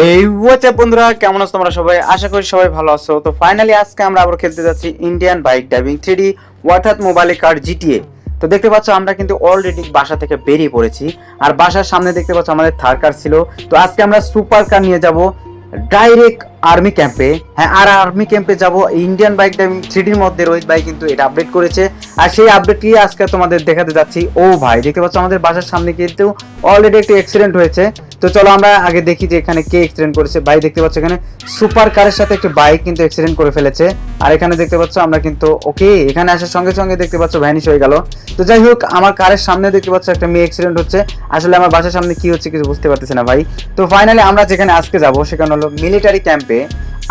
এই হোয়াটসঅ্যাপ বন্ধুরা? কেমন আছো তোমরা সবাই? আশা করি সবাই ভালো আছো। তো ফাইনালি আজকে আমরা আবার খেলতে যাচ্ছি ইন্ডিয়ান বাইক ড্রাইভিং থ্রি অর্থাৎ মোবাইলে কার জিটিএ তো দেখতে পাচ্ছ, আমরা কিন্তু অলরেডি বাসা থেকে বেরিয়ে পড়েছি। আর বাসার সামনে দেখতে পাচ্ছ, আমাদের থার কার ছিল। তো আজকে আমরা সুপার কার নিয়ে যাব ডাইরেক্ট আর্মি ক্যাম্পে হ্যাঁ আর আর্মি ক্যাম্পে যাব ইন্ডিয়ান বাইক ড্রাইভিং থ্রিডির মধ্যে। রোহিত ভাই কিন্তু এটা আপডেট করেছে। আর সেই আপডেটটি আজকে তোমাদের দেখাতে যাচ্ছি। ও ভাই, দেখতে পাচ্ছ, আমাদের বাসার সামনে কিন্তু অলরেডি একটি অ্যাক্সিডেন্ট হয়েছে। তো চলো আমরা আগে দেখি যে এখানে কে এক্সিডেন্ট করেছে। ভাই, দেখতে পাচ্ছ এখানে সুপার কারের সাথে একটি বাইক কিন্তু এক্সিডেন্ট করে ফেলেছে। আর এখানে দেখতে পাচ্ছ আমরা কিন্তু ওকে এখানে আসার সঙ্গে সঙ্গে দেখতে পাচ্ছ ভ্যানিশ হয়ে গেল। তো যাই হোক, আমার কারের সামনে দেখতে পাচ্ছ একটা মেয়ে অ্যাক্সিডেন্ট হচ্ছে। আসলে আমার বাসার সামনে কি হচ্ছে কিছু বুঝতে পারতেছি না ভাই। তো ফাইনালি আমরা যেখানে আজকে যাব, সেখানে হলো মিলিটারি ক্যাম্পে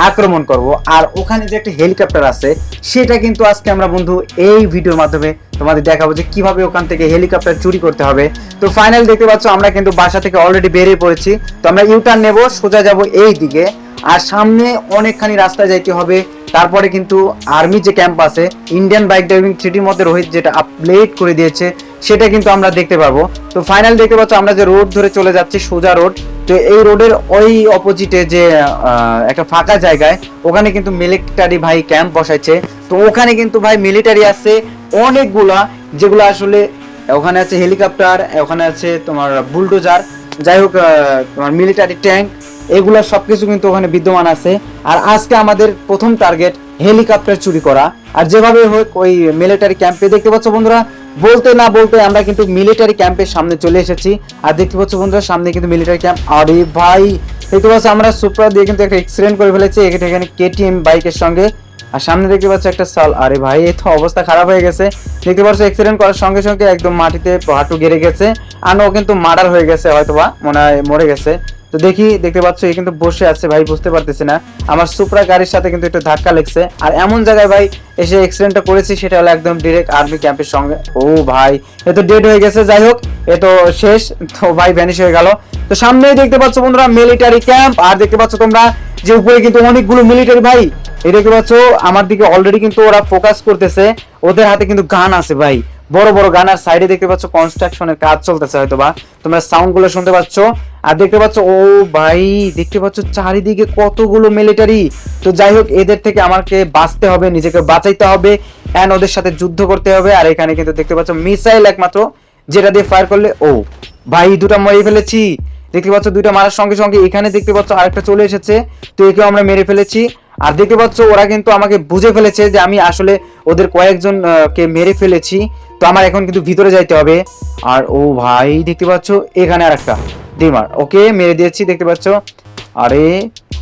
আক্রমণ করব। আর ওখানে যে একটা হেলিকপ্টার আছে, সেটা কিন্তু আজকে আমরা বন্ধু এই ভিডিওর মাধ্যমে তোমাদের দেখাবো যে কীভাবে ওখান থেকে হেলিকপ্টার চুরি করতে হবে। তো ফাইনাল দেখতে পাচ্ছ, আমরা কিন্তু বাসা থেকে অলরেডি বেরিয়ে পড়েছি। তো আমরা ইউটার্ন নেব, সোজা যাব এই দিকে। আর সামনে অনেকখানি রাস্তা যাইতে হবে। তারপরে কিন্তু আর্মি যে ক্যাম্প আছে ইন্ডিয়ান বাইক ড্রাইভিং থ্রিটির মধ্যে রোহিত যেটা আপডেট করে দিয়েছে, সেটা কিন্তু আমরা দেখতে পাবো। তো ফাইনাল দেখতে পাচ্ছ, আমরা যে রোড ধরে চলে যাচ্ছি, সোজা রোড তো এই রোডের ওই অপোজিটে যে একটা ফাঁকা জায়গায়, ওখানে কিন্তু মিলিটারি ভাই ক্যাম্প বসাইছে। তো ওখানে কিন্তু ভাই মিলিটারি আছে অনেকগুলা, যেগুলো আসলে ওখানে আছে হেলিকপ্টার, ওখানে আছে তোমার বুলডোজার, যাই হোক তোমার মিলিটারি ট্যাঙ্ক, এগুলো সবকিছু কিন্তু ওখানে বিদ্যমান আছে। আর আজকে আমাদের প্রথম টার্গেট হেলিকপ্টার চুরি করা। আর যেভাবে হোক, ওই মিলিটারি ক্যাম্পে দেখতে পাচ্ছ বন্ধুরা, বলতে না বলতে আমরা কিন্তু মিলিটারি ক্যাম্পের সামনে চলে এসেছি। আর দেখতে পাচ্ছ বন্ধুরা, সামনে কিন্তু মিলিটারি ক্যাম্প। আরে ভাই, দেখতে পাচ্ছ আমরা সুপ্রা দিয়ে কিন্তু একটা এক্সিডেন্ট করে ফেলেছি, এখানে কেটিএম বাইকের সঙ্গে। আর সামনে দেখতে পাচ্ছ একটা সাল। আরে ভাই, এই তো অবস্থা খারাপ হয়ে গেছে। দেখতে পাচ্ছ অ্যাক্সিডেন্ট করার সঙ্গে সঙ্গে একদম মাটিতে হাঁটু গেড়ে গেছে। আর ও কিন্তু মার্ডার হয়ে গেছে, হয়তোবা, মনে হয় মরে গেছে। তো দেখি, দেখতে পাচ্ছ এই কিন্তু বসে আছে ভাই, বুঝতে পারতেছি না। আমার সুপ্রা গাড়ির সাথে কিন্তু একটু ধাক্কা লেগছে। আর এমন জায়গায় ভাই, এসে অ্যাক্সিডেন্টটা করেছি, সেটা হলো একদম ডিরেক্ট আর্মি ক্যাম্পের সঙ্গে। ও ভাই, এ তো ডেড হয়ে গেছে, যাই হোক, এ তো শেষ। তো ভাই ভ্যানিশ হয়ে গেল। তো সামনেই দেখতে পাচ্ছ বন্ধুরা মিলিটারি ক্যাম্প আর দেখতে পাচ্ছ তোমরা যে উপরে কিন্তু অনেকগুলো মিলিটারি ভাই এই দেখতে পাচ্ছ আমার দিকে অলরেডি কিন্তু ওরা ফোকাস করতেছে। ওদের হাতে কিন্তু গান আছে ভাই। বড় বড় গান আর সাইডে দেখতে পাচ্ছ কনস্ট্রাকশনের কাজ চলতেছে হয়তো বা তোমরা সাউন্ডগুলো শুনতে পাচ্ছ। আর দেখতে পাচ্ছ, ও ভাই, দেখতে পাচ্ছ চারিদিকে কতগুলো মিলিটারি তো যাই হোক, এদের থেকে আমাকে বাঁচতে হবে, নিজেকে বাঁচাইতে হবে অ্যান্ড ওদের সাথে যুদ্ধ করতে হবে। আর এখানে কিন্তু দেখতে পাচ্ছ মিসাইল একমাত্র, যেটা দিয়ে ফায়ার করলে, ও ভাই, দুটা মেরে ফেলেছি। দেখতে পাচ্ছ দুইটা মারার সঙ্গে সঙ্গে এখানে দেখতে পাচ্ছ আরেকটা চলে এসেছে। তো একেও আমরা মেরে ফেলেছি। আর দেখতে পাচ্ছ, ওরা কিন্তু আমাকে বুঝে ফেলেছে যে আমি আসলে ওদের কয়েকজন কে মেরে ফেলেছি। তো আমার এখন কিন্তু ভিতরে যাইতে হবে। আর ও ভাই, দেখতে পাচ্ছ, এখানে আর একটা ডিমার, ওকে মেরে দিয়েছি, দেখতে পাচ্ছ। আরে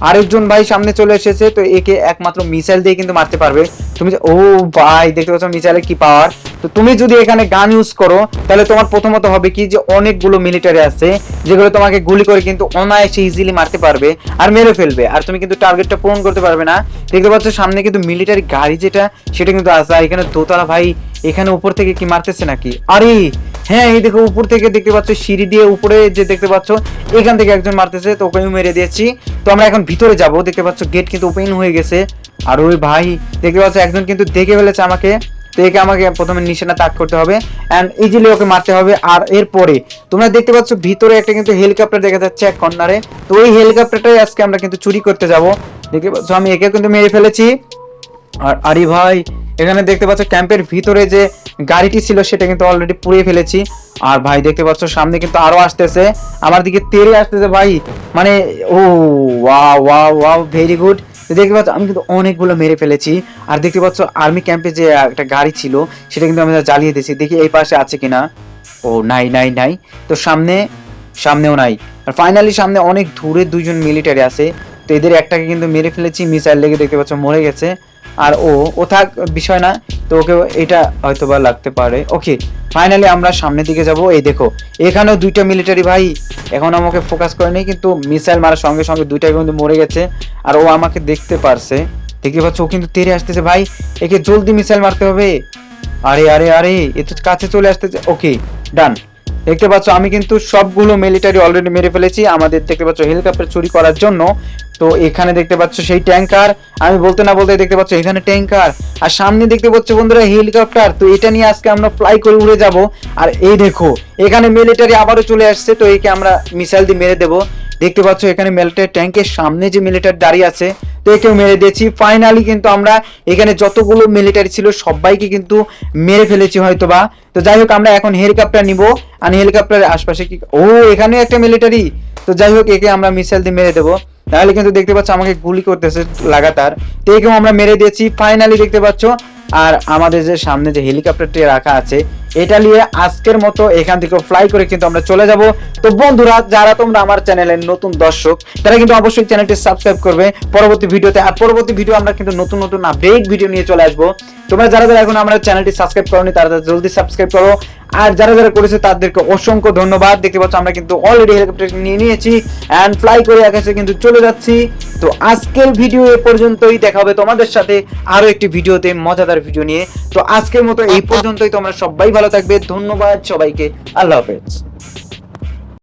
আরেকজন ভাই সামনে চলে এসেছে, তো একে একমাত্র মিসাইল দিয়ে কিন্তু মারতে পারবে। তুমি ও ভাই, দেখতে পাচ্ছ মিসাইলের কি পাওয়ার তো তুমি যদি এখানে গান ইউজ করো, তাহলে তোমার প্রথমত হবে কি যে, অনেকগুলো মিলিটারি আছে, যেগুলো তোমাকে গুলি করে কিন্তু অনায়াসে ইজিলি মারতে পারবে আর মেরে ফেলবে। আর তুমি কিন্তু টার্গেটটা পূরণ করতে পারবে না। দেখতে পাচ্ছ সামনে কিন্তু মিলিটারি গাড়ি যেটা, সেটা কিন্তু আছে। আর এখানে দোতলা ভাই, এখানে উপর থেকে কি মারতেছে নাকি? আরে! হ্যাঁ এই দেখো, উপর থেকে দেখতে পাচ্ছ, সিঁড়ি দিয়ে উপরে যে দেখতে পাচ্ছ, এখান থেকে একজন মারতেছে, তো ওকে মেরে দিয়েছি। তো আমরা এখন ভিতরে যাব, দেখতে পাচ্ছ গেট কিন্তু ওপেন হয়ে গেছে। আর ওই ভাই, দেখতে পাচ্ছ, একজন কিন্তু দেখে ফেলেছে আমাকে। তো একে আমাকে প্রথমে নিশানা তাক করতে হবে। অ্যান্ড ইজিলি ওকে মারতে হবে। আর এরপরে, তোমরা দেখতে পাচ্ছ, ভিতরে একটা কিন্তু হেলিকপ্টার দেখা যাচ্ছে এক কর্নারে। তো ওই হেলিকপ্টারটাই আজকে আমরা কিন্তু চুরি করতে যাব। দেখতে পাচ্ছ, আমি একে কিন্তু মেরে ফেলেছি। আর আরে ভাই এখানে দেখতে পাচ্ছ ক্যাম্পের ভিতরে যে গাড়িটি ছিল, সেটা কিন্তু অলরেডি পুড়িয়ে ফেলেছি। আর ভাই, দেখতে পাচ্ছ সামনে কিন্তু আরও আসতেছে। আমার দিকে তেরে আসতেছে ভাই। মানে ও ওয়া ওয়াও ওয়াও ভেরি গুড দেখতে পাচ্ছ, আমি কিন্তু অনেকগুলো মেরে ফেলেছি। আর দেখতে পাচ্ছ আর্মি ক্যাম্পে যে একটা গাড়ি ছিল, সেটা কিন্তু আমি জ্বালিয়ে দিয়েছি। দেখি এই পাশে আছে কিনা। ও, নাই নাই নাই। তো সামনে, সামনেও নাই। আর ফাইনালি সামনে অনেক দূরে দুইজন মিলিটারি আছে। তো এদের একটাকে কিন্তু মেরে ফেলেছি মিসাইল লেগে দেখতে পাচ্ছ মরে গেছে। আর ও ও থাক, বিষয় না, তো ওকে এটা হয়তো বা লাগতে পারে। ওকে ফাইনালি আমরা সামনের দিকে যাব। এই দেখো, এখানেও দুইটা মিলিটারি ভাই। এখন আমাকে ফোকাস করে নেই, কিন্তু মিসাইল মারার সঙ্গে সঙ্গে দুইটা কিন্তু মরে গেছে, আর ও আমাকে দেখতে পারছে। দেখতে পাচ্ছ, ও কিন্তু তেরে আসতেছে ভাই। একে জলদি মিসাইল মারতে হবে। আরে আরে আরে, এ তো কাছে চলে আসতেছে। ওকে ডান দেখতে পাচ্ছ, আমি কিন্তু সবগুলো মিলিটারি অলরেডি মেরে ফেলেছি। আমাদের দেখতে পাচ্ছ হেলিকপ্টার চুরি করার জন্য তো এখানে দেখতে পাচ্ছ সেই ট্যাঙ্কার। আমি বলতে না বলতে দেখতে পাচ্ছ এখানে ট্যাঙ্কার। আর সামনে দেখতে পাচ্ছ বন্ধুরা হেলিকপ্টার। তো এটা নিয়ে আজকে আমরা ফ্লাই করে উড়ে যাব। আর এই দেখো, এখানে মিলিটারি আবারও চলে আসছে। তো একে আমরা মিসাইল দিয়ে মেরে দেবো। দেখতে পাচ্ছ এখানে মিলিটারি ট্যাঙ্কের সামনে যে মিলিটারি দাঁড়িয়ে আছে, তো একেও মেরে দিয়েছি। ফাইনালি কিন্তু আমরা এখানে যতগুলো মিলিটারি ছিল, সবাইকে কিন্তু মেরে ফেলেছি হয়তো বা তো যাই হোক, আমরা এখন হেলিকপ্টার নিব। আর হেলিকপ্টারের আশপাশে কি ও এখানে একটা মিলিটারি তো যাই হোক, একে আমরা মিসাইল দিয়ে মেরে দেবো। তাহলে কিন্তু দেখতে পাচ্ছ আমাকে গুলি করতেছে লাগাতার। তো একেও আমরা মেরে দিয়েছি ফাইনালি দেখতে পাচ্ছ। আর আমাদের যে সামনে যে হেলিকপ্টারটি রাখা আছে, এটা নিয়ে আজকের মতো এখান থেকে ফ্লাই করে কিন্তু আমরা চলে যাব। তো বন্ধুরা, যারা তোমরা আমার চ্যানেলের নতুন দর্শক, তারা কিন্তু অবশ্যই চ্যানেলটি সাবস্ক্রাইব করবে। পরবর্তী ভিডিওতে, আর পরবর্তী ভিডিও আমরা কিন্তু নতুন নতুন আপডেট ভিডিও নিয়ে চলে আসব। তোমরা যারা যারা এখন আমার চ্যানেলটি সাবস্ক্রাইব করোনি, তারা জলদি সাবস্ক্রাইব করো। আর যারা যারা করেছে তাদেরকে অসংখ্য ধন্যবাদ। দেখতে পাচ্ছ আমরা কিন্তু অলরেডি হেলিকপ্টার নিয়ে নিয়েছি অ্যান্ড ফ্লাই করে আকাশে কিন্তু চলে যাচ্ছি। তো আজকের ভিডিও এ পর্যন্তই, দেখা হবে তোমাদের সাথে আরও একটি ভিডিওতে মজাদার ভিডিও নিয়ে। তো আজকের মতো এই পর্যন্তই, তোমরা সবাই ভালো থাকবে, ধন্যবাদ সবাইকে, আল্লাহ হাফেজ।